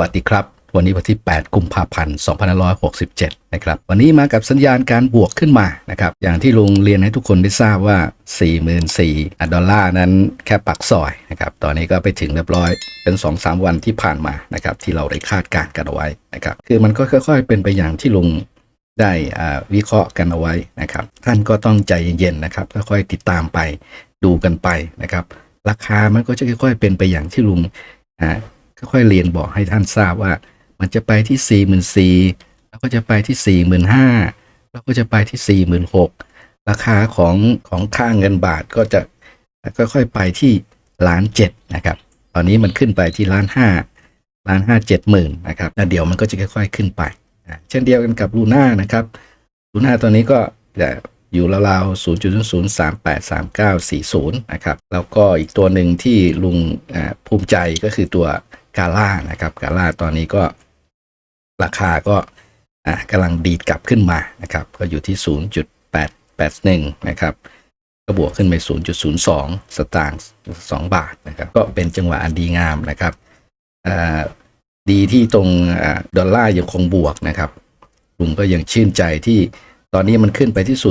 วัสดีครับ วันนี้วันที่ 8 กุมภาพันธ์ 2567 นะครับ วันนี้มากับสัญญาณการบวกขึ้นมานะครับ อย่างที่ลุงเรียนให้ทุกคนได้ทราบว่า 44,000ดอลลาร์นั้นแค่ปักซอยนะครับ ตอนนี้ก็ไปถึงเรียบร้อยเป็น 2-3 วันที่ผ่านมานะครับ ที่เราได้คาดการณ์กันเอาไว้นะครับ คือมันก็ค่อยๆ เป็นไปอย่างที่ลุงได้วิเคราะห์กันเอาไว้นะครับ ท่านก็ต้องใจเย็นๆนะครับค่อยๆติดตามไปดูกันไปนะครับ ราคามันก็จะค่อยๆเป็นไปอย่างที่ลุงอ่า ค่อยๆเรียนบอกให้ท่านทราบว่า มันจะไปที่4 4 0 0 0แล้วก็จะไปที่4 5 0 0 0แล้วก็จะไปที่4 6 0 0 0ราคาของของค่าเงินบาทก็จะค่อยๆไปที่ล้านเจ็ดนะครับ ตอนนี้มันขึ้นไปที่ล้านห้าล้านห้าเจ็ดหมื่นนะครับแล้วเดี๋ยวมันก็จะค่อย ๆขึ้นไป เช่นเดียวกันกับลูน่านะครับลูน่าตอนนี้ก็จะอยู่ราวๆ0.0 3 8 3 9 4 0 นะครับ แล้วก็อีกตัวหนึ่งที่ลุงภูมิใจก็คือตัว กาล่านะครับกาล่าตอนนี้ก็ราคาก็อ่ากำลังดีดกลับขึ้นมานะครับก็อยู่ที่ 0.881 นะครับก็บวกขึ้นไป 0.02 สตางค์2บาทนะครับก็เป็นจังหวะอันดีงามนะครับดีที่ตรงอดอลลาร์ยังคงบวกนะครับลุงก็ยังชื่นใจที่ตอนนี้มันขึ้นไปที่ 0.0223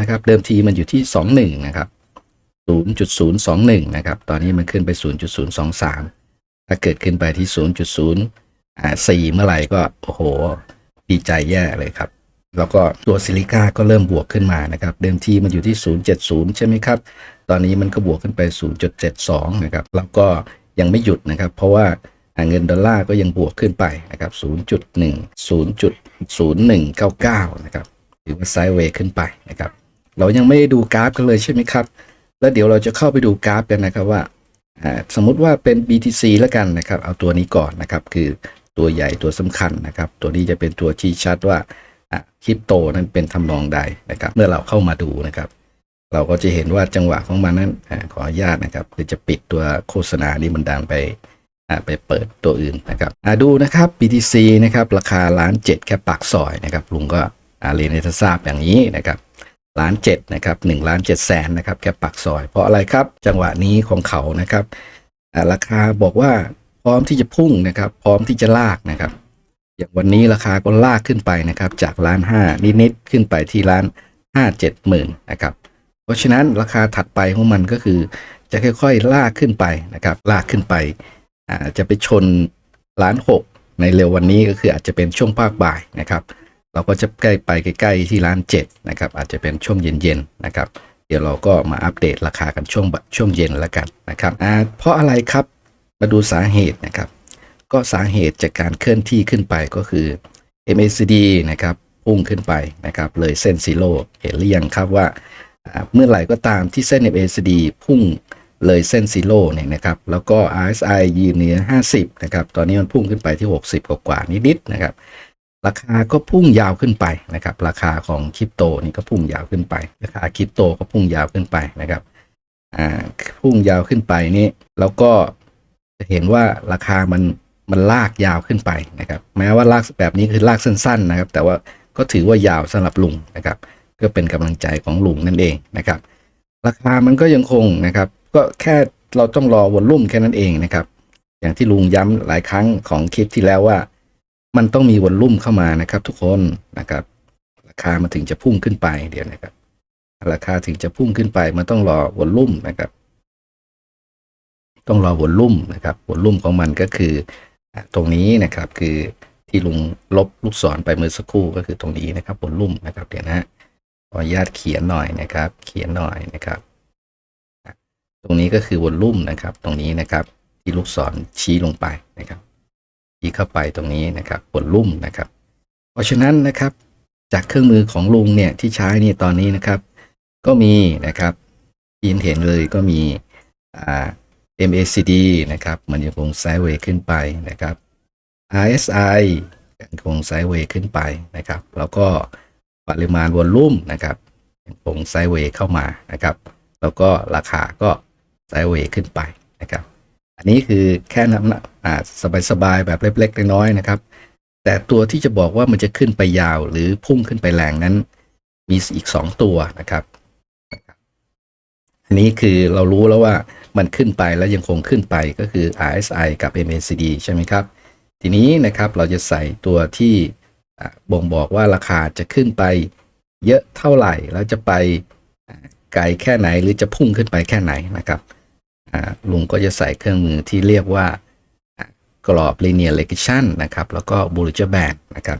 นะครับ เดิมทีมันอยู่ที่ 21 นะครับ 0.021 นะครับ ตอนนี้มันขึ้นไป 0.023 ถ้าเกิดขึ้นไปที่ 0.04 เมื่อไหร่ก็ โอ้โห ดีใจแย่เลยครับ แล้วก็ตัวซิลิก้าก็เริ่มบวกขึ้นมานะครับ เดิมทีมันอยู่ที่ 0.70 ใช่ไหมครับ ตอนนี้มันก็บวกขึ้นไป 0.72 นะครับ แล้วก็ยังไม่หยุดนะครับ เพราะว่าเงินดอลลาร์ก็ยังบวกขึ้นไปนะครับ 0.1 0.0199 นะครับถือว่าไซด์เวย์ขึ้นไปนะครับ เรายังไม่ได้ดูกราฟกันเลยใช่ไหมครับ แล้วเดี๋ยวเราจะเข้าไปดูกราฟกันนะครับว่าสมมุติว่าเป็น BTC แล้วกันนะครับ เอาตัวนี้ก่อนนะครับ คือตัวใหญ่ตัวสำคัญนะครับ ตัวนี้จะเป็นตัวชี้ชัดว่าคริปโตนั้นเป็นทำนองใดนะครับ เมื่อเราเข้ามาดูนะครับ เราก็จะเห็นว่าจังหวะของมันนั้นอขออนุญาตนะครับ คือจะปิดตัวโฆษณานี้มันดังไปไปเปิดตัวอื่นนะครับดูนะครับ BTC นะครับ ราคาล้านเจ็ดแค่ปากซอยนะครับลุงก็เรียนให้ทราบอย่างนี้นะครับ ล้านเจ็ดนะครับหนึ่งล้านเจ็ดแสนนะครับแค่ปากซอย เพราะอะไรครับจังหวะนี้ของเขานะครับราคาบอกว่าพร้อมที่จะพุ่งนะครับ พร้อมที่จะลากนะครับ อย่างวันนี้ราคาก็ลากขึ้นไปนะครับ จากล้านห้านิดๆขึ้นไปที่ล้านห้าเจ็ดหมื่นนะครับ เพราะฉะนั้นราคาถัดไปของมันก็คือ จะค่อยๆลากขึ้นไปนะครับ ลากขึ้นไปจะไปชนล้านหกในเร็ววันนี้ก็คืออาจจะเป็นช่วงภาคบ่ายนะครับ เราก็จะใกล้ไปใกล้ๆที่ล้านเจ็ดนะครับอาจจะเป็นช่วงเย็นๆนะครับ เดี๋ยวเราก็มาอัปเดตราคากันช่วงช่วงเย็นแล้วกันนะครับเพราะอะไรครับมาดูสาเหตุนะครับ ก็สาเหตุจากการเคลื่อนที่ขึ้นไปก็คือ MACD นะครับพุ่งขึ้นไปนะครับเลยเส้นซีโร่เห็นหรือยังครับว่าเมื่อไหร่ก็ตามที่เส้น MACD พุ่งเลยเส้นซีโร่เนี่ยนะครับ แล้วก็ RSI ยืนเหนือ50 นะครับ ตอนนี้มันพุ่งขึ้นไปที่ 60 กว่านิดๆนะครับ ราคาก็พุ่งยาวขึ้นไปนะครับ ราคาของคริปโตนี่ก็พุ่งยาวขึ้นไป ราคาคริปโตก็พุ่งยาวขึ้นไปนะครับอ่าพุ่งยาวขึ้นไปนี่แล้วก็จะเห็นว่าราคามันมันลากยาวขึ้นไปนะครับ แม้ว่าลากแบบนี้คือลากสั้น ๆ นะครับ แต่ว่าก็ถือว่ายาวสำหรับลุงนะครับ ก็เป็นกำลังใจของลุงนั่นเองนะครับ ราคามันก็ยังคงนะครับ ก็แค่เราต้องรอวอลลุ่มแค่นั้นเองนะครับ อย่างที่ลุงย้ำหลายครั้งของคลิปที่แล้วว่า มันต้องมีวอลลุ่มเข้ามานะครับ ทุกคนนะครับ ราคามันถึงจะพุ่งขึ้นไปเดี๋ยวนะครับ ราคาถึงจะพุ่งขึ้นไป มันต้องรอวอลลุ่มนะครับ ต้องรอวอลลุ่มนะครับวอลลุ่มของมันก็คือ ตรงนี้นะครับคือที่ลุงลบลูกศรไปเมื่อสักครู่ก็คือตรงนี้นะครับวอลลุ่มนะครับเดี๋ยวนะขออนุญาตเขียนหน่อยนะครับ เขียนหน่อยนะครับ ตรงนี้ก็คือวอลลุ่มนะครับ ตรงนี้นะครับ ที่ลูกศรชี้ลงไปนะครับีเข้าไปตรงนี้นะครับบนลุ่มนะครับ เพราะฉะนั้นนะครับจากเครื่องมือของลุงเนี่ยที่ใช้นี่ตอนนี้นะครับ ก็มีนะครับที่เห็นเลยก็มีอ่า MACD นะครับ มันยังคงไซด์เวย์ขึ้นไปนะครับ RSI ยังคงไซด์เวย์ขึ้นไปนะครับ แล้วก็ปริมาณวอลลุ่มนะครับยังคงไซด์เวย์เข้ามานะครับ แล้วก็ราคาก็ไซด์เวย์ขึ้นไปนะครับ อันนี้คือแค่น้ำหนักอ่าสบายๆแบบเล็กๆน้อยๆนะครับ แต่ตัวที่จะบอกว่ามันจะขึ้นไปยาวหรือพุ่งขึ้นไปแรงนั้น มีอีกสองตัวนะครับอันนี้คือเรารู้แล้วว่ามันขึ้นไปแล้วยังคงขึ้นไปก็คือ RSI กับ MACD ใช่ไหมครับ ทีนี้นะครับเราจะใส่ตัวที่บ่งบอกว่าราคาจะขึ้นไปเยอะเท่าไหร่ แล้วจะไปไกลแค่ไหนหรือจะพุ่งขึ้นไปแค่ไหนนะครับ ลุงก็จะใส่เครื่องมือที่เรียกว่ากรอบ linear regression นะครับ แล้วก็ Bollinger Band นะครับ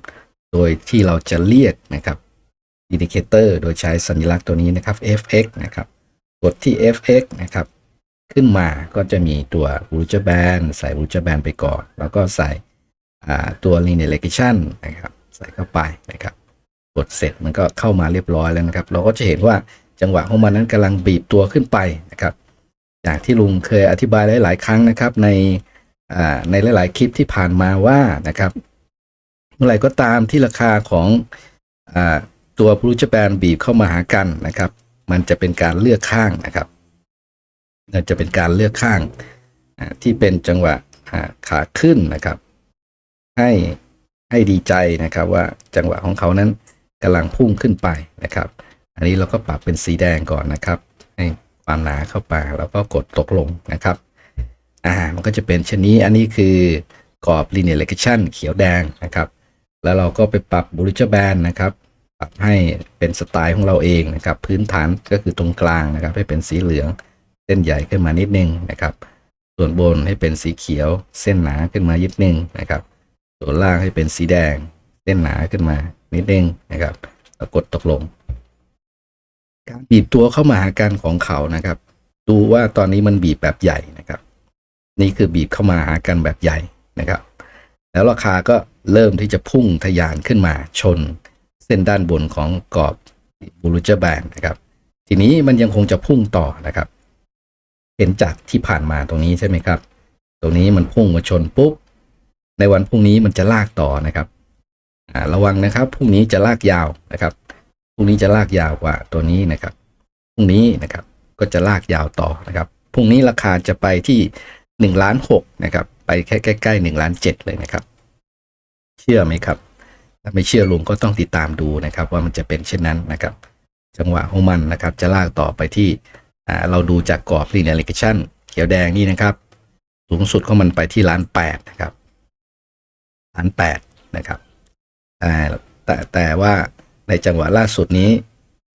โดยที่เราจะเรียกนะครับอินดิเคเตอร์โดยใช้สัญลักษณ์ตัวนี้นะครับ fx นะครับ กดที่ fx นะครับ ขึ้นมาก็จะมีตัว Bollinger Band ใส่ Bollinger Band ไปก่อน แล้วก็ใส่อ่าตัว linear regression นะครับ ใส่เข้าไปนะครับ กดเสร็จมันก็เข้ามาเรียบร้อยแล้วนะครับ เราก็จะเห็นว่าจังหวะของมันนั้นกำลังบีบตัวขึ้นไปนะครับ อย่างที่ลุงเคยอธิบายหลาย ๆ ครั้งนะครับ ในในหลาย ๆ คลิปที่ผ่านมาว่านะครับ เมื่อไหร่ก็ตามที่ราคาของอตัวบรูจแปนบีบเข้ามาหากันนะครับ มันจะเป็นการเลือกข้างนะครับมันจะเป็นการเลือกข้างที่เป็นจังหวะขาขึ้นนะครับ ให้ให้ดีใจนะครับว่าจังหวะของเขานั้นกำลังพุ่งขึ้นไปนะครับ อันนี้เราก็ปรับเป็นสีแดงก่อนนะครับให้ ความหนาเข้าไปแล้วก็กดตกลงนะครับอ่ามันก็จะเป็นเช่นนี้อันนี้คือกรอบ linear regression เขียวแดงนะครับ แล้วเราก็ไปปรับ Bollinger Band นะครับปรับให้เป็นสไตล์ของเราเองนะครับ พื้นฐานก็คือตรงกลางนะครับ ให้เป็นสีเหลืองเส้นใหญ่ขึ้นมานิดนึงนะครับ ส่วนบนให้เป็นสีเขียว เส้นหนาขึ้นมานิดนึงนะครับ ส่วนล่างให้เป็นสีแดง เส้นหนาขึ้นมานิดนึงนะครับกดตกลง การบีบตัวเข้ามาหากันของเขานะครับ ดูว่าตอนนี้มันบีบแบบใหญ่นะครับ นี่คือบีบเข้ามาหากันแบบใหญ่นะครับ แล้วราคาก็เริ่มที่จะพุ่งทะยานขึ้นมาชนเส้นด้านบนของกรอบบูรูเจอร์แบนนะครับ ทีนี้มันยังคงจะพุ่งต่อนะครับ เห็นจากที่ผ่านมาตรงนี้ใช่ไหมครับ ตรงนี้มันพุ่งมาชนปุ๊บ ในวันพรุ่งนี้มันจะลากต่อนะครับระวังนะครับพรุ่งนี้จะลากยาวนะครับ พรุ่งนี้จะลากยาวกว่าตัวนี้นะครับพรุ่งนี้นะครับก็จะลากยาวต่อนะครับพรุ่งนี้ราคาจะไปที่หนึ่งล้านหกนะครับไปแค่ใกล้ๆหนึ่งล้านเจ็ดเลยนะครับ เชื่อไหมครับ ถ้าไม่เชื่อลุงก็ต้องติดตามดูนะครับ ว่ามันจะเป็นเช่นนั้นนะครับ จังหวะของมันนะครับ จะลากต่อไปที่อ่าเราดูจากกรอบ linear regression เขียวแดงนี่นะครับ สูงสุดของมันไปที่ล้านแปดนะครับล้านแปดนะครับแต่แต่แต่ว่า ในจังหวะล่าสุดนี้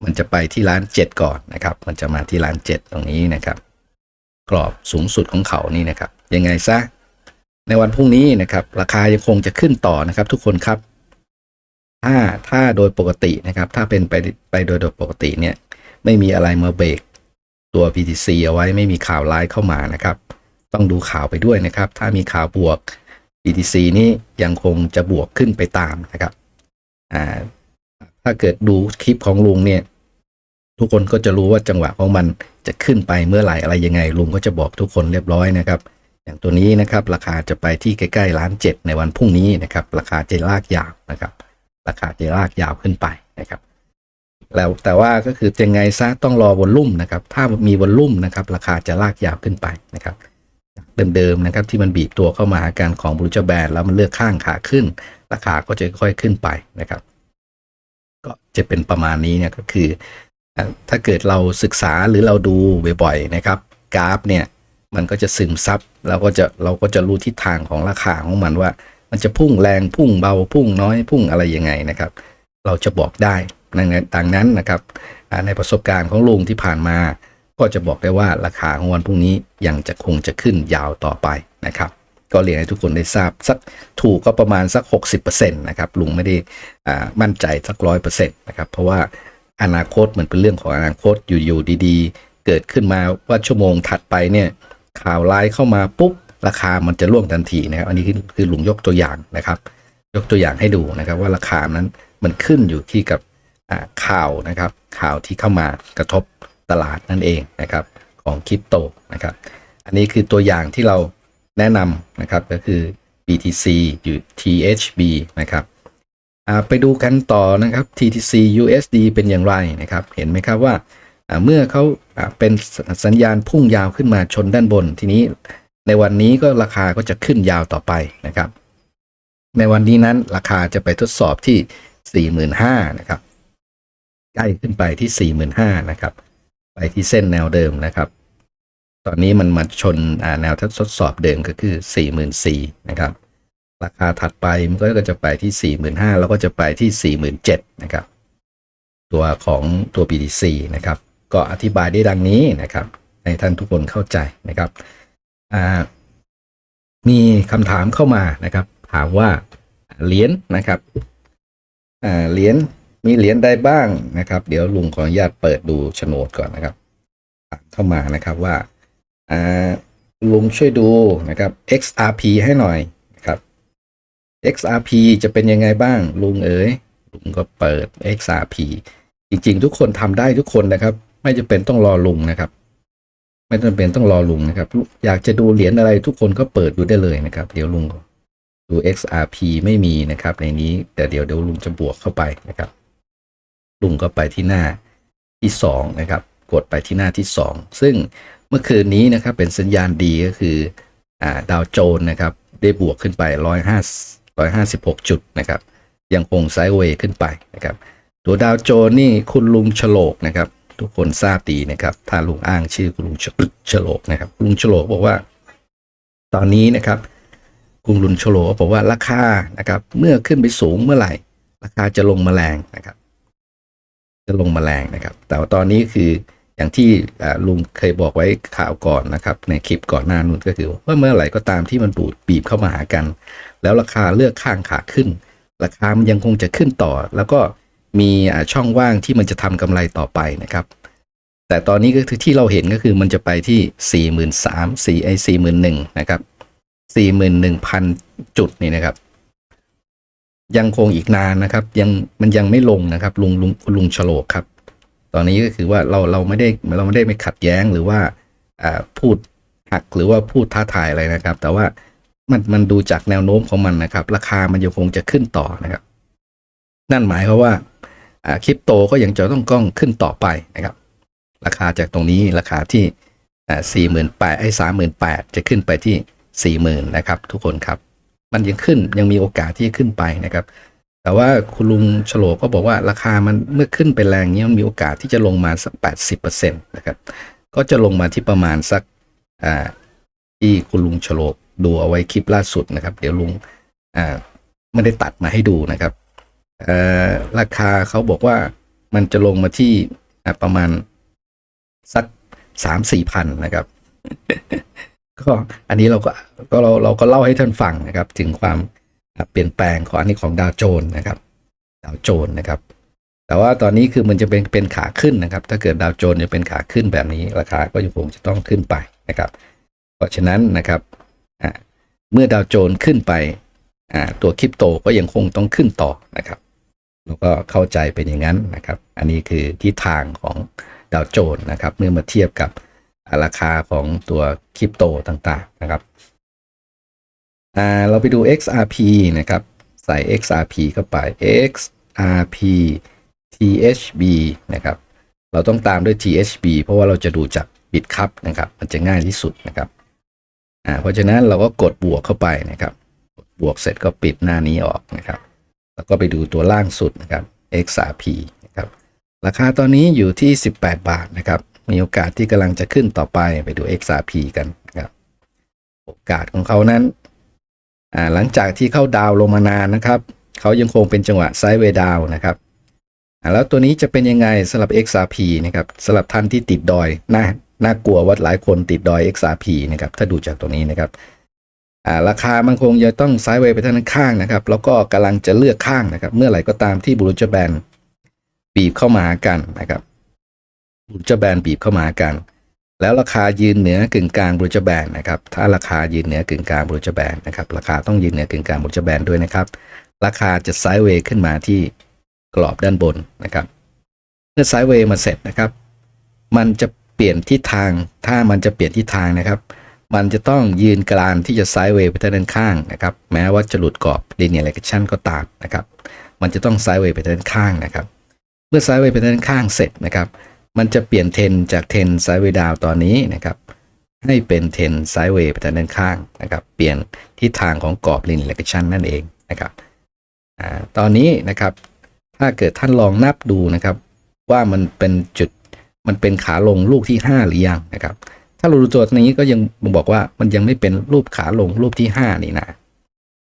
มันจะไปที่ล้านเจ็ดก่อนนะครับ มันจะมาที่ล้านเจ็ดตรงนี้นะครับ กรอบสูงสุดของเขานี่นะครับ ยังไงซะ ในวันพรุ่งนี้นะครับ ราคายังคงจะขึ้นต่อนะครับ ทุกคนครับ ถ้าถ้าโดยปกตินะครับ ถ้าเป็นไปไปโดยโดยปกติเนี่ย ไม่มีอะไรมาเบรกตัว PTC เอาไว้ไม่มีข่าวร้ายเข้ามานะครับ ต้องดูข่าวไปด้วยนะครับ ถ้ามีข่าวบวก BTC นี่ยังคงจะบวกขึ้นไปตามนะครับอ่า ถ้าเกิดดูคลิปของลุงเนี่ย ทุกคนก็จะรู้ว่าจังหวะของมันจะขึ้นไปเมื่อไหร่อะไรยังไง ลุงก็จะบอกทุกคนเรียบร้อยนะครับ อย่างตัวนี้นะครับ ราคาจะไปที่ใกล้ๆล้านเจ็ดในวันพรุ่งนี้นะครับ ราคาจะลากยาวนะครับ ราคาจะลากยาวขึ้นไปนะครับแล้วแต่ว่าก็คือยังไงซะต้องรอวอลลุ่มนะครับ ถ้ามีวอลลุ่มนะครับ ราคาจะลากยาวขึ้นไปนะครับเดิมๆนะครับที่มันบีบตัวเข้ามาหาการของบรูจแบนแล้วมันเลือกข้างขาขึ้น ราคาก็จะค่อยขึ้นไปนะครับ ก็จะเป็นประมาณนี้เนี่ยก็คือ ถ้าเกิดเราศึกษาหรือเราดูบ่อยๆนะครับกราฟเนี่ยมันก็จะซึมซับเราก็จะเราก็จะรู้ทิศทางของราคาของมันว่า มันจะพุ่งแรงพุ่งเบาพุ่งน้อยพุ่งอะไรยังไงนะครับ เราจะบอกได้ดังนั้นดังนั้นนะครับ ในประสบการณ์ของลุงที่ผ่านมา ก็จะบอกได้ว่าราคาของวันพรุ่งนี้ยังจะคงจะขึ้นยาวต่อไปนะครับ ก็เรียนให้ทุกคนได้ทราบสักถูกก็ประมาณสัก 60%นะครับลุงไม่ได้อ่ามั่นใจสักร้อยเปอร์เซ็นต์นะครับเพราะว่าอนาคตมันเป็นเรื่องของอนาคตอยู่ๆดีๆ เกิดขึ้นมาว่าชั่วโมงถัดไปเนี่ยข่าวร้ายเข้ามาปุ๊บราคามันจะร่วงทันทีนะครับอันนี้คือคือลุงยกตัวอย่างนะครับ ยกตัวอย่างให้ดูนะครับว่าราคานั้นมันขึ้นอยู่ที่กับอ่าข่าวนะครับ ข่าวที่เข้ามากระทบตลาดนั่นเองนะครับของคริปโตนะครับ อันนี้คือตัวอย่างที่เรา แนะนำนะครับก็คือ BTC อยู่ THB นะครับไปดูกันต่อนะครับ TTC USD เป็นอย่างไรนะครับ เห็นไหมครับว่าเมื่อเขาอ่าเป็นสัญญาณพุ่งยาวขึ้นมาชนด้านบน ทีนี้ในวันนี้ก็ราคาก็จะขึ้นยาวต่อไปนะครับ ในวันนี้นั้นราคาจะไปทดสอบที่ 45,000นะครับใกล้ขึ้นไปที่ 45,000นะครับ ไปที่เส้นแนวเดิมนะครับ ตอนนี้มันมาชนแนวทดสอบเดิมก็คือ 44,000นะครับ ราคาถัดไปมันก็จะไปที่ 45,000แล้วก็จะไปที่ 47,000นะครับ ตัวของตัว BTC นะครับ ก็อธิบายได้ดังนี้นะครับ ให้ท่านทุกคนเข้าใจนะครับ มีคำถามเข้ามานะครับ ถามว่าเหรียญนะครับเหรียญมีเหรียญใดบ้างนะครับ เดี๋ยวลุงขออนุญาตเปิดดูโฉนดก่อนนะครับเข้ามานะครับว่า อ่าลุงช่วยดูนะครับ XRP ให้หน่อยนะครับ XRP จะเป็นยังไงบ้าง ลุงเอ๋ยลุงก็เปิด XRP จริง ๆ ทุกคนทำได้ทุกคนนะครับ ไม่จำเป็นต้องรอลุงนะครับ ไม่จำเป็นต้องรอลุงนะครับ อยากจะดูเหรียญอะไรทุกคนก็เปิดดูได้เลยนะครับ เดี๋ยวลุงดู XRP ไม่มีนะครับ ในนี้แต่เดี๋ยวเดี๋ยวลุงจะบวกเข้าไปนะครับ ลุงก็ไปที่หน้าที่สองนะครับ กดไปที่หน้าที่สองซึ่ง เมื่อคืนนี้นะครับเป็นสัญญาณดีก็คืออ่าดาวโจน์นะครับได้บวกขึ้นไปร้อยห้าร้อยห้าสิบหกจุดนะครับยังคงไซด์เวย์ขึ้นไปนะครับตัวดาวโจน์นี่คุณลุงฉลกนะครับทุกคนทราบดีนะครับ ถ้าลุงอ้างชื่อคุณลุงฉฉลกนะครับลุงฉลกบอกว่า ตอนนี้นะครับคุณลุงฉลกบอกว่าราคานะครับ เมื่อขึ้นไปสูงเมื่อไหร่ ราคาจะลงมาแรงนะครับ จะลงมาแรงนะครับ แต่ว่าตอนนี้คือ อย่างที่ลุงเคยบอกไว้ข่าวก่อนนะครับ ในคลิปก่อนหน้านู้นก็คือว่าเมื่อไหร่ก็ตามที่มันบูดบีบเข้ามาหากัน แล้วราคาเลือกข้างขาขึ้น ราคามันยังคงจะขึ้นต่อ แล้วก็มีช่องว่างที่มันจะทำกำไรต่อไปนะครับ แต่ตอนนี้ก็คือที่เราเห็นก็คือมันจะไปที่สี่หมื่นสามสี่ไอสี่หมื่นหนึ่งนะครับสี่หมื่นหนึ่งพันจุดนี่นะครับ ยังคงอีกนานนะครับ ยังมันยังไม่ลงนะครับ ลุงลุงลุงฉลกครับ ตอนนี้ก็คือว่าเราเราไม่ได้เราไม่ได้ไม่ขัดแย้งหรือว่าพูดหักหรือว่าพูดท้าทายอะไรนะครับ แต่ว่ามันมันดูจากแนวโน้มของมันนะครับ ราคามันยังคงจะขึ้นต่อนะครับ นั่นหมายความว่าคริปโตก็ยังจะต้องก้องขึ้นต่อไปนะครับ ราคาจากตรงนี้ราคาที่สี่หมื่นแปดไอ้สามหมื่นแปดจะขึ้นไปที่สี่หมื่นนะครับ ทุกคนครับ มันยังขึ้นยังมีโอกาสที่จะขึ้นไปนะครับ แต่ว่าคุณลุงฉลกก็บอกว่าราคามันเมื่อขึ้นไปแรงนี้มันมีโอกาสที่จะลงมาสักแปดสิบเปอร์เซ็นต์นะครับ ก็จะลงมาที่ประมาณสักอ่าที่คุณลุงฉลกดูเอาไว้คลิปล่าสุดนะครับ เดี๋ยวลุงอ่าไม่ได้ตัดมาให้ดูนะครับเอ่อราคาเขาบอกว่ามันจะลงมาที่อ่าประมาณสักสามสี่พันนะครับ ก็อันนี้เราก็ก็เราเราก็เล่าให้ท่านฟังนะครับ ถึงความ เปลี่ยนแปลงของอันนี้ของดาวโจน์นะครับดาวโจน์นะครับ แต่ว่าตอนนี้คือมันจะเป็นเป็นขาขึ้นนะครับ ถ้าเกิดดาวโจน์จะเป็นขาขึ้นแบบนี้ราคาก็ยังคงจะต้องขึ้นไปนะครับ เพราะฉะนั้นนะครับเมื่อดาวโจน์ขึ้นไปตัวคริปโตก็ยังคงต้องขึ้นต่อนะครับแล้วก็เข้าใจเป็นอย่างนั้นนะครับ อันนี้คือทิศทางของดาวโจน์นะครับ เมื่อมาเทียบกับราคาของตัวคริปโตต่างๆนะครับ อ่าเราไปดู XRP นะครับ ใส่ XRP เข้าไป XRP THB นะครับ เราต้องตามด้วย THB เพราะว่าเราจะดูจากบิตคัพนะครับ มันจะง่ายที่สุดนะครับอ่าเพราะฉะนั้นเราก็กดบวกเข้าไปนะครับกดบวกเสร็จก็ปิดหน้านี้ออกนะครับ แล้วก็ไปดูตัวล่างสุดนะครับ XRP นะครับ ราคาตอนนี้อยู่ที่ 18 บาทนะครับ มีโอกาสที่กำลังจะขึ้นต่อไปไปดู XRP กันนะครับ โอกาสของเขานั้น หลังจากที่เข้าดาวลงมานานนะครับ เขายังคงเป็นจังหวะไซด์เวดาวนะครับอ่าแล้วตัวนี้จะเป็นยังไงสำหรับ XRP นะครับสำหรับท่านที่ติดดอยน่าน่ากลัวว่าหลายคนติดดอย XRP นะครับถ้าดูจากตรงนี้นะครับอ่าราคามันคงจะต้องไซด์เวย์ไปทางข้างนะครับ แล้วก็กำลังจะเลือกข้างนะครับ เมื่อไหร่ก็ตามที่บูรจแบนบีบเข้ามาหากันนะครับบูรจแบนบีบเข้ามาหากัน แล้วราคายืนเหนือกึ่งกลางบรูจแบนนะครับถ้าราคายืนเหนือกึ่งกลางบรูจแบนนะครับราคาต้องยืนเหนือกึ่งกลางบรูจแบนด้วยนะครับ ราคาจะไซด์เวย์ขึ้นมาที่กรอบด้านบนนะครับเมื่อไซด์เวย์มาเสร็จนะครับ มันจะเปลี่ยนทิศทาง ถ้ามันจะเปลี่ยนทิศทางนะครับ มันจะต้องยืนกลางที่จะไซด์เวย์ไปทางด้านข้างนะครับ แม้ว่าจะหลุดกรอบ linear regression ก็ตามนะครับ มันจะต้องไซด์เวย์ไปทางด้านข้างนะครับ เมื่อไซด์เวย์ไปทางด้านข้างเสร็จนะครับ มันจะเปลี่ยนเทนจากเทนไซด์เวดาวตอนนี้นะครับให้เป็นเทนไซด์เวย์ไปทางด้านข้างนะครับ เปลี่ยนทิศทางของกรอบ linear regression นั่นเองนะครับอตอนนี้นะครับ ถ้าเกิดท่านลองนับดูนะครับ ว่ามันเป็นจุดมันเป็นขาลงลูกที่ 5 หรือยังนะครับ ถ้าเราดูตัวนี้ก็ยังบอกว่ามันยังไม่เป็นรูปขาลงรูปที่ห้านี่นะ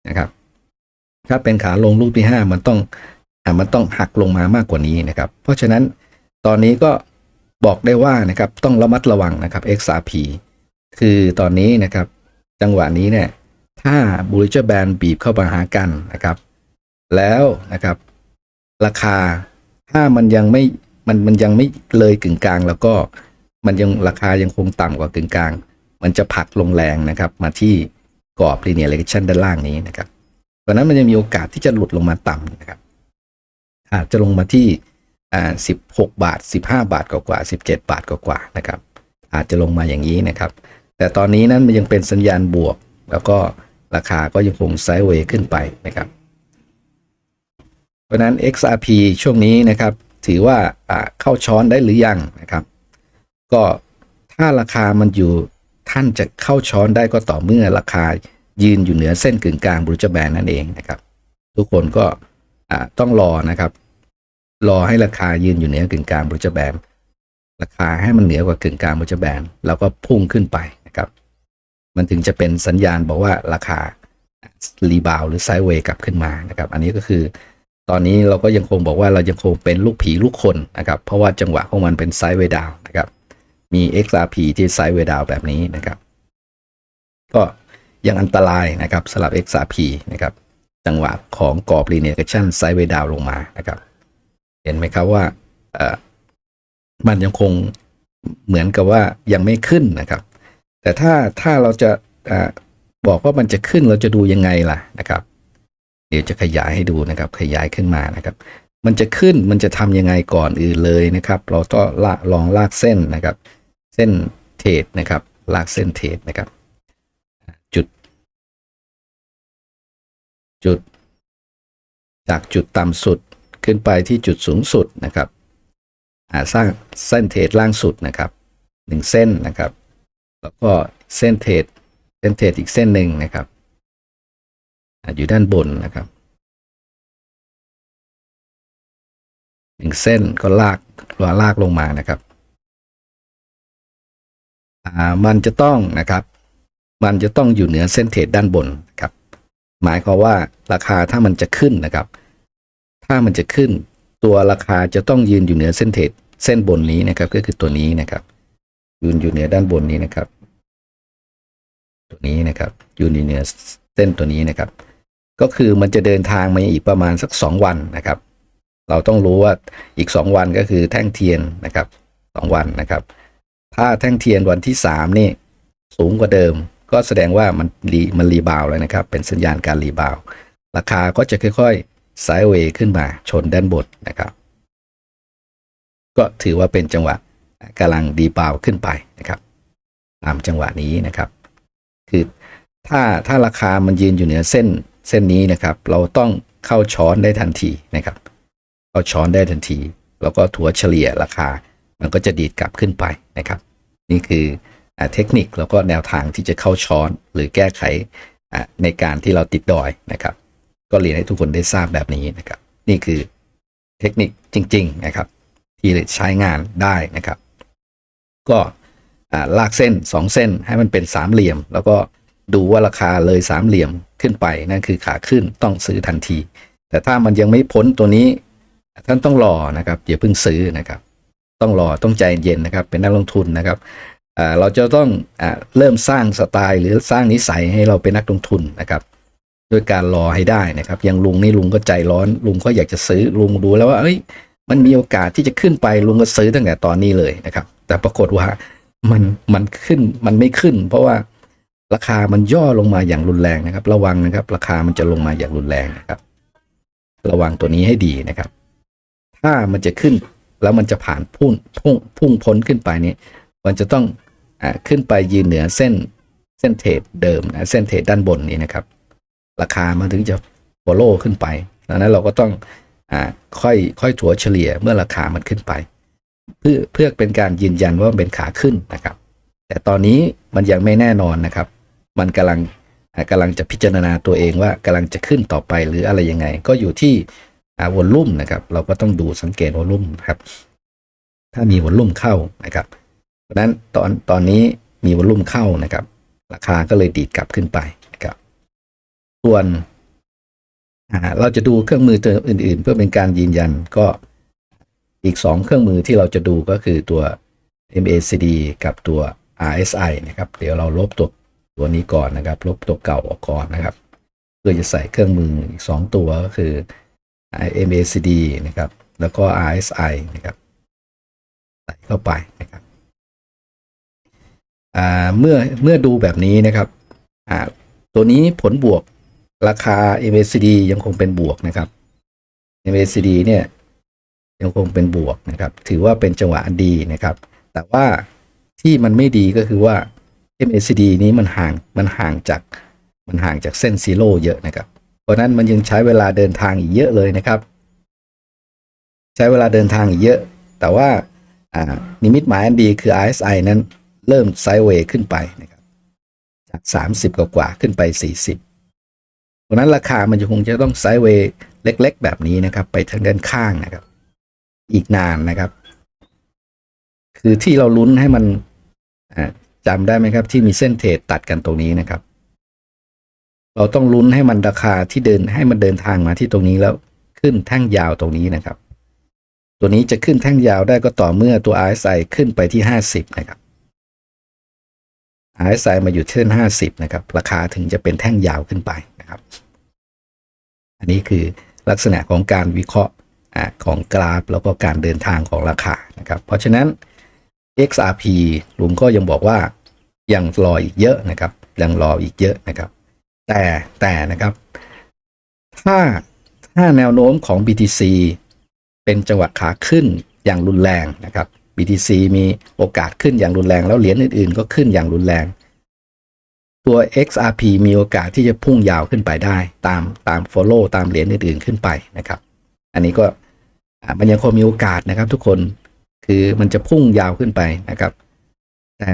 นะครับ ถ้าเป็นขาลงรูปที่ห้ามันต้องอ่ามันต้องหักลงมามากกว่านี้นะครับ เพราะฉะนั้นตอนนี้ก็ บอกได้ว่านะครับต้องระมัดระวังนะครับ XRP คือตอนนี้นะครับ จังหวะนี้เนี่ยถ้าบูริเจอร์แบนบีบเข้ามาหากันนะครับ แล้วนะครับ ราคาถ้ามันยังไม่มันมันยังไม่เลยกึ่งกลาง แล้วก็มันยังราคายังคงต่ำกว่ากึ่งกลาง มันจะผลักลงแรงนะครับ มาที่กรอบ linear regression ด้านล่างนี้นะครับเพราะฉะนั้นมันจะมีโอกาสที่จะหลุดลงมาต่ำนะครับอาจจะลงมาที่ อ่า16บาท15บาทกว่าๆ17บาทกว่าๆนะครับ อาจจะลงมาอย่างนี้นะครับ แต่ตอนนี้นั้นมันยังเป็นสัญญาณบวก แล้วก็ราคาก็ยังคงไซด์เวย์ขึ้นไปนะครับ เพราะฉะนั้น XRP ช่วงนี้นะครับ ถือว่าอ่าเข้าช้อนได้หรือยังนะครับ ก็ถ้าราคามันอยู่ท่านจะเข้าช้อนได้ก็ต่อเมื่อราคายืนอยู่เหนือเส้นกึ่งกลางบรูจแบนนั่นเองนะครับ ทุกคนก็อ่าต้องรอนะครับ รอให้ราคายืนอยู่เหนือกึ่งกลางบรูจแบนราคาให้มันเหนือกว่ากึ่งกลางบรูจแบนแล้วก็พุ่งขึ้นไปนะครับ มันถึงจะเป็นสัญญาณบอกว่าราคารีบาวหรือไซด์เวย์กลับขึ้นมานะครับ อันนี้ก็คือ ตอนนี้เราก็ยังคงบอกว่าเรายังคงเป็นลูกผีลูกคนนะครับ เพราะว่าจังหวะของมันเป็นไซด์เวย์ดาวนะครับ มี XRP ที่ไซด์เวย์ดาวแบบนี้นะครับ ก็ยังอันตรายนะครับสำหรับ XRP นะครับ จังหวะของกรอบ linear regression ไซด์เวย์ดาวลงมานะครับ เห็นไหมครับว่ามันยังคงเหมือนกับว่ายังไม่ขึ้นนะครับ แต่ถ้าถ้าเราจะออบอกว่ามันจะขึ้นเราจะดูยังไงล่ะนะครับ เดี๋ยวจะขยายให้ดูนะครับ ขยายขึ้นมานะครับ มันจะขึ้นมันจะทำยังไงก่อนอื่นเลยนะครับ เราก็ละลองลากเส้นนะครับ เส้นเทรดนะครับ ลากเส้นเทรดนะครับ จุด จุด จากจุดต่ำสุด ขึ้นไปที่จุดสูงสุดนะครับสร้างเส้นเทรดล่างสุดนะครับหนึ่งเส้นนะครับ แล้วก็เส้นเทรดเส้นเทรดอีกเส้นหนึ่งนะครับอยู่ด้านบนนะครับหนึ่งเส้นก็ลากลากลงมานะครับอ่ามันจะต้องนะครับ มันจะต้องอยู่เหนือเส้นเทรดด้านบนครับ หมายความว่าราคาถ้ามันจะขึ้นนะครับามันจะขึ้น ตัวราคาจะต้องยืนอยู่เหนือเส้นเทรดเส้นบนนี้นะครับ ก็คือตัวนี้นะครับ ยืนอยู่เหนือด้านบนนี้นะครับ ตัวนี้นะครับยืนอยู่เหนือเส้นตัวนี้นะครับ ก็คือมันจะเดินทางมาอีกประมาณสักสองวันนะครับ เราต้องรู้ว่าอีกสองวันก็คือแท่งเทียนนะครับสองวันนะครับ ถ้าแท่งเทียนวันที่ 3 นี่สูงกว่าเดิม ก็แสดงว่ามันรีมันรีบาวแล้วนะครับ เป็นสัญญาณการรีบาว ราคาก็จะค่อยๆ ไซด์เวย์ขึ้นมาชนด้านบนนะครับ ก็ถือว่าเป็นจังหวะกำลังดีบาวขึ้นไปนะครับ ตามจังหวะนี้นะครับ คือถ้าถ้าราคามันยืนอยู่เหนือเส้นเส้นนี้นะครับ เราต้องเข้าช้อนได้ทันทีนะครับ เข้าช้อนได้ทันที แล้วก็ถัวเฉลี่ยราคา มันก็จะดีดกลับขึ้นไปนะครับ นี่คืออเทคนิคแล้วก็แนวทางที่จะเข้าช้อนหรือแก้ไขในการที่เราติดดอยนะครับ ก็เรียนให้ทุกคนได้ทราบแบบนี้นะครับ นี่คือเทคนิคจริง ๆ นะครับ ที่ใช้งานได้นะครับ ก็ลากเส้น 2 เส้นให้มันเป็นสามเหลี่ยม แล้วก็ดูว่าราคาเลยสามเหลี่ยมขึ้นไปนั่นคือขาขึ้นต้องซื้อทันที แต่ถ้ามันยังไม่พ้นตัวนี้ ท่านต้องรอนะครับอย่าเพิ่งซื้อนะครับ ต้องรอต้องใจเย็นนะครับ เป็นนักลงทุนนะครับเราจะต้องอเริ่มสร้างสไตล์หรือสร้างนิสัยให้เราเป็นนักลงทุนนะครับ ด้วยการรอให้ได้นะครับ อย่างลุงนี่ลุงก็ใจร้อน ลุงก็อยากจะซื้อลุงดูแล้วว่าเอ้ย มันมีโอกาสที่จะขึ้นไปลุงก็ซื้อตั้งแต่ตอนนี้เลยนะครับ แต่ปรากฏว่ามันมันขึ้นมันไม่ขึ้น เพราะว่าราคามันย่อลงมาอย่างรุนแรงนะครับ ระวังนะครับ ราคามันจะลงมาอย่างรุนแรงนะครับ ระวังตัวนี้ให้ดีนะครับ ถ้ามันจะขึ้นแล้วมันจะผ่านพุ่งพุ่งพุ่งพ้นขึ้นไปนี้ มันจะต้องอ่าขึ้นไปยืนเหนือเส้นเส้นเทรดเดิมนะเส้นเทรดด้านบนนี้นะครับ ราคามันถึงจะโฟโลขึ้นไปดังนั้นเราก็ต้องอ่าค่อยค่อยถัวเฉลี่ยเมื่อราคามันขึ้นไป เพื่อเพื่อเป็นการยืนยันว่ามันเป็นขาขึ้นนะครับ แต่ตอนนี้มันยังไม่แน่นอนนะครับ มันกำลังอ่ากำลังจะพิจารณาตัวเองว่ากำลังจะขึ้นต่อไปหรืออะไรยังไง ก็อยู่ที่วอลลุ่มนะครับ เราก็ต้องดูสังเกตวอลลุ่มครับ ถ้ามีวอลลุ่มเข้านะครับเพราะนั้นตอนตอนนี้มีวอลลุ่มเข้านะครับ ราคาก็เลยดีดกลับขึ้นไป ส่วน่าเราจะดูเครื่องมือตัวอื่น ๆ เพื่อเป็นการยืนยันก็อีก 2 เครื่องมือที่เราจะดูก็คือตัว MACD กับตัว RSI นะครับ เดี๋ยวเราลบตัวตัวนี้ก่อนนะครับ ลบตัวเก่าออกก่อนนะครับ เพื่อจะใส่เครื่องมืออีก 2 ตัวก็คือ MACD นะครับ แล้วก็ RSI นะครับ ใส่เข้าไปนะครับเมื่อเมื่อดูแบบนี้นะครับตัวนี้ผลบวก ราคา MACD ยังคงเป็นบวกนะครับ MACD เนี่ยยังคงเป็นบวกนะครับ ถือว่าเป็นจังหวะดีนะครับ แต่ว่าที่มันไม่ดีก็คือว่า MACD นี้มันห่างมันห่างจากมันห่างจากเส้นซีโร่เยอะนะครับ เพราะนั้นมันยังใช้เวลาเดินทางอีกเยอะเลยนะครับ ใช้เวลาเดินทางอีกเยอะ แต่ว่าอ่านิมิตหมายอันดีคือ RSI นั้นเริ่มไซด์เวย์ขึ้นไปนะครับจาก 30 กว่ากว่าขึ้นไป 40 เพราะนั้นราคามันจะคงจะต้องไซด์เวย์เล็ก ๆ แบบนี้นะครับ ไปทางด้านข้างนะครับ อีกนานนะครับ คือที่เราลุ้นให้มันจำได้ไหมครับ ที่มีเส้นเทรดตัดกันตรงนี้นะครับ เราต้องลุ้นให้มันราคาที่เดินให้มันเดินทางมาที่ตรงนี้แล้วขึ้นแท่งยาวตรงนี้นะครับ ตัวนี้จะขึ้นแท่งยาวได้ก็ต่อเมื่อตัว RSI ขึ้นไปที่ 50 นะครับ RSI มาอยู่ที่เส้น50 นะครับ ราคาถึงจะเป็นแท่งยาวขึ้นไปนะครับ อันนี้คือลักษณะของการวิเคราะห์ของกราฟ แล้วก็การเดินทางของราคานะครับเพราะฉะนั้น XRP ลุงก็ยังบอกว่ายังรออีกเยอะนะครับยังรออีกเยอะนะครับ แต่แต่นะครับ ถ้าถ้าแนวโน้มของ BTC เป็นจังหวะขาขึ้นอย่างรุนแรงนะครับ BTC มีโอกาสขึ้นอย่างรุนแรง แล้วเหรียญอื่นๆ ก็ขึ้นอย่างรุนแรง ตัว XRP มีโอกาสที่จะพุ่งยาวขึ้นไปได้ ตามตาม follow ตามเหรียญอื่นๆขึ้นไปนะครับ อันนี้ก็มันยังคงมีโอกาสนะครับ ทุกคนคือมันจะพุ่งยาวขึ้นไปนะครับ แต่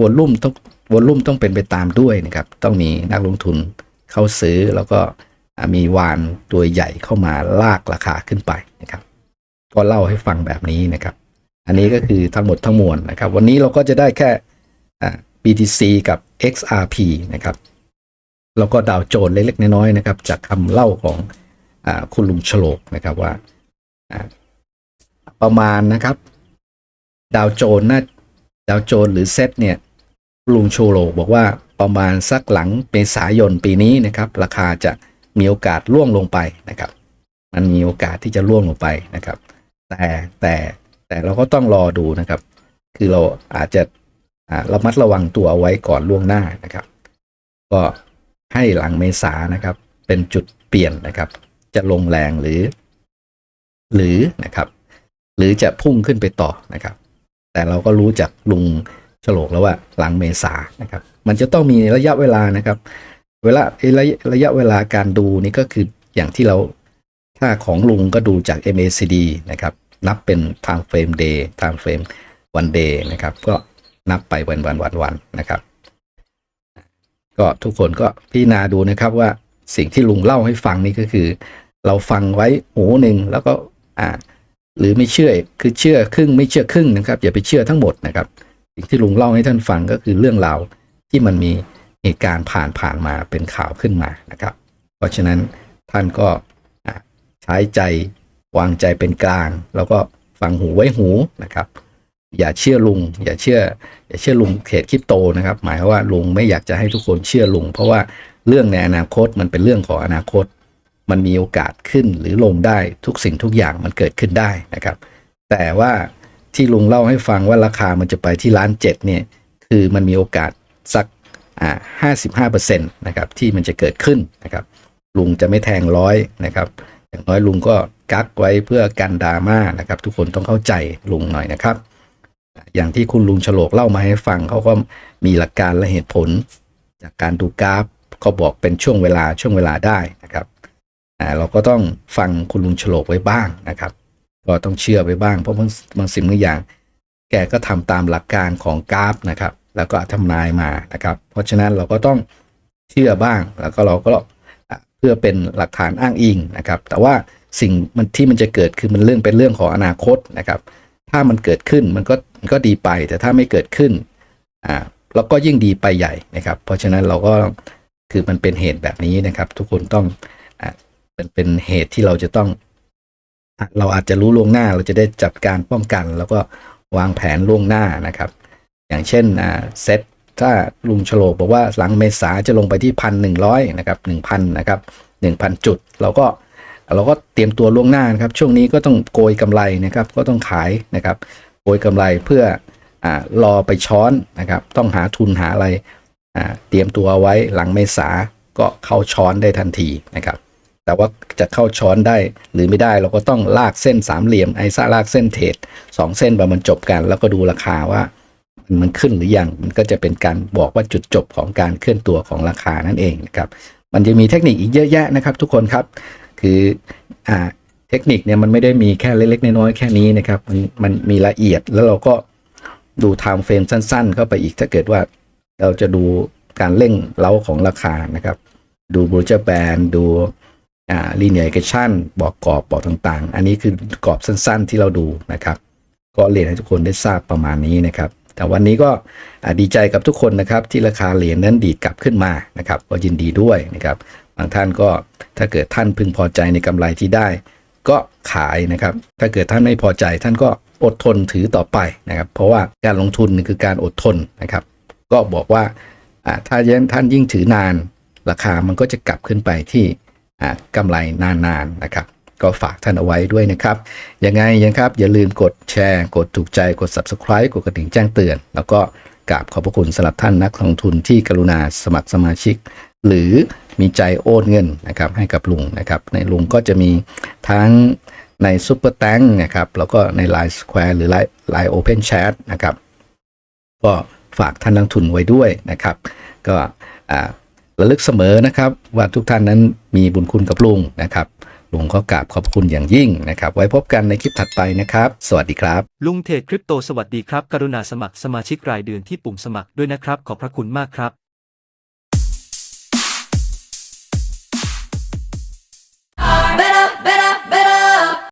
วอลลุ่มต้องวอลลุ่มต้องเป็นไปตามด้วยนะครับ ต้องมีนักลงทุนเข้าซื้อแล้วก็มีวานตัวใหญ่เข้ามาลากราคาขึ้นไปนะครับ ก็เล่าให้ฟังแบบนี้นะครับ อันนี้ก็คือทั้งหมดทั้งมวลนะครับ วันนี้เราก็จะได้แค่ BTC กับ XRP นะครับ แล้วก็ดาวโจนเล็ก ๆ น้อยๆนะครับ จากคำเล่าของอคุณลุงฉลกนะครับว่า ประมาณนะครับ ดาวโจนน่าดาวโจนหรือเซตเนี่ยลุงโชโลบอกว่าประมาณสักหลังเมษายนปีนี้นะครับ ราคาจะมีโอกาสล่วงลงไปนะครับ มันมีโอกาสที่จะล่วงลงไปนะครับ แต่แต่แต่เราก็ต้องรอดูนะครับ คือเราอาจจะ ระมัดระวังตัวเอาไว้ก่อนล่วงหน้านะครับ ก็ให้หลังเมษานะครับ เป็นจุดเปลี่ยนนะครับ จะลงแรงหรือ หรือนะครับ หรือจะพุ่งขึ้นไปต่อนะครับ แต่เราก็รู้จากลุงฉลกแล้วว่าหลังเมษานะครับ มันจะต้องมีระยะเวลานะครับ เวลาระยะระยะเวลาการดูนี่ก็คืออย่างที่เราถ้าของลุงก็ดูจาก MACD นะครับ นับเป็น time frame day time frame one day นะครับ ก็ นับไปวันวันวันวันนะครับ ก็ทุกคนก็พิจารณาดูนะครับว่าสิ่งที่ลุงเล่าให้ฟังนี่ก็คือ เราฟังไว้หูหนึ่งแล้วก็อ่าหรือไม่เชื่อคือเชื่อครึ่งไม่เชื่อครึ่งนะครับ อย่าไปเชื่อทั้งหมดนะครับ สิ่งที่ลุงเล่าให้ท่านฟังก็คือเรื่องราวที่มันมีเหตุการณ์ผ่านผ่านมาเป็นข่าวขึ้นมานะครับ เพราะฉะนั้นท่านก็ใช้ใจวางใจเป็นกลาง แล้วก็ฟังหูไว้หูนะครับ อย่าเชื่อลุง อย่าเชื่อ อย่าเชื่อลุงเขตคริปโตนะครับ หมายความว่าลุงไม่อยากจะให้ทุกคนเชื่อลุง เพราะว่าเรื่องในอนาคตมันเป็นเรื่องของอนาคต มันมีโอกาสขึ้นหรือลงได้ทุกสิ่งทุกอย่างมันเกิดขึ้นได้นะครับ แต่ว่าที่ลุงเล่าให้ฟังว่าราคามันจะไปที่ล้านเจ็ดเนี่ยคือมันมีโอกาสสักอ่าห้าสิบห้าเปอร์เซ็นต์นะครับที่มันจะเกิดขึ้นนะครับลุงจะไม่แทงร้อยนะครับ อย่างน้อยลุงก็กักไว้เพื่อกันดราม่านะครับ ทุกคนต้องเข้าใจลุงหน่อยนะครับ อย่างที่คุณลุงฉลกเล่ามาให้ฟังเขาก็มีหลักการและเหตุผล จากการดูกราฟเขาบอกเป็นช่วงเวลาช่วงเวลาได้นะครับอ่าเราก็ต้องฟังคุณลุงฉลกไว้บ้างนะครับ ก็ต้องเชื่อไว้บ้าง เพราะบางสิ่งบางอย่าง แกก็ทำตามหลักการของกราฟนะครับ แล้วก็ทำนายมานะครับ เพราะฉะนั้นเราก็ต้องเชื่อบ้างแล้วก็เราก็เพื่อเป็นหลักฐานอ้างอิงนะครับ แต่ว่าสิ่งมันที่มันจะเกิดคือมันเรื่องเป็นเรื่องของอนาคตนะครับ ถ้ามันเกิดขึ้นมันก็มันก็ดีไป แต่ถ้าไม่เกิดขึ้นอ่าแล้วก็ยิ่งดีไปใหญ่นะครับ เพราะฉะนั้นเราก็คือมันเป็นเหตุแบบนี้นะครับ ทุกคนต้องอ่าเป็นเป็นเหตุที่เราจะต้อง เราอาจจะรู้ล่วงหน้าเราจะได้จัดการป้องกัน แล้วก็วางแผนล่วงหน้านะครับ อย่างเช่นอ่าเซตถ้าลุงฉลกบอกว่าหลังเมษาจะลงไปที่พันหนึ่งร้อยนะครับหนึ่งพันนะครับหนึ่งพันจุด เราก็ เราก็เตรียมตัวล่วงหน้านะครับ ช่วงนี้ก็ต้องโกยกำไรนะครับ ก็ต้องขายนะครับ โกยกำไรเพื่ออรอไปช้อนนะครับ ต้องหาทุนหาอะไรเตรียมตัวไว้หลังเมษาก็เข้าช้อนได้ทันทีนะครับ แต่ว่าจะเข้าช้อนได้หรือไม่ได้เราก็ต้องลากเส้นสามเหลี่ยมไอ้ซ่าลากเส้นเทรดสองเส้นประมันจบกัน แล้วก็ดูราคาว่ามันมันขึ้นหรือยังมันก็จะเป็นการบอกว่าจุดจบของการเคลื่อนตัวของราคานั่นเองนะครับ มันจะมีเทคนิคอีกเยอะแยะนะครับ ทุกคนครับ คืออ่าเทคนิคเนี่ยมันไม่ได้มีแค่เล็กๆน้อยๆแค่นี้นะครับมันมันมีละเอียดแล้วเราก็ดูไทม์เฟรมสั้น ๆ เข้าไปอีกถ้าเกิดว่าเราจะดูการเร่งเล้าของราคานะครับ ดูบูเจอร์แบนดูอ่าลีเนียเกชันบอกกรอบบอกต่างๆ อันนี้คือกรอบสั้นๆที่เราดูนะครับ ก็เรียนให้ทุกคนได้ทราบประมาณนี้นะครับ แต่วันนี้ก็ดีใจกับทุกคนนะครับที่ราคาเหรียญนั้นดีดกลับขึ้นมานะครับก็ยินดีด้วยนะครับ บางท่านก็ถ้าเกิดท่านพึงพอใจในกำไรที่ได้ ก็ขายนะครับ ถ้าเกิดท่านไม่พอใจท่านก็อดทนถือต่อไปนะครับ เพราะว่าการลงทุนคือการอดทนนะครับ ก็บอกว่าอ่าถ้าท่านยิ่งถือนานราคามันก็จะกลับขึ้นไปที่อ่ากำไรนานๆนะครับ ก็ฝากท่านเอาไว้ด้วยนะครับ ยังไงยังครับ อย่าลืมกดแชร์ กดถูกใจกด subscribe กดกระดิ่งแจ้งเตือน แล้วก็กราบขอบพระคุณสำหรับท่านนักลงทุนที่กรุณาสมัครสมาชิก หรือ มีใจโอนเงินนะครับให้กับลุงนะครับ ในลุงก็จะมีทั้งใน Super t a n k นะครับ แล้วก็ใน Line Square หรือ Line Line Open Chat นะครับ ก็ฝากท่านนักทุนไว้ด้วยนะครับ ก็ระลึกเสมอนะครับ ว่าทุกท่านนั้นมีบุญคุณกับลุงนะครับลุงก็กราบขอบคุณอย่างยิ่งนะครับ ไว้พบกันในคลิปถัดไปนะครับ สวัสดีครับ ลุงเทรดคริปโตสวัสดีครับ กรุณาสมัครสมาชิกรายเดือนที่ปุ่มสมัครด้วยนะครับ ขอบพระคุณมากครับ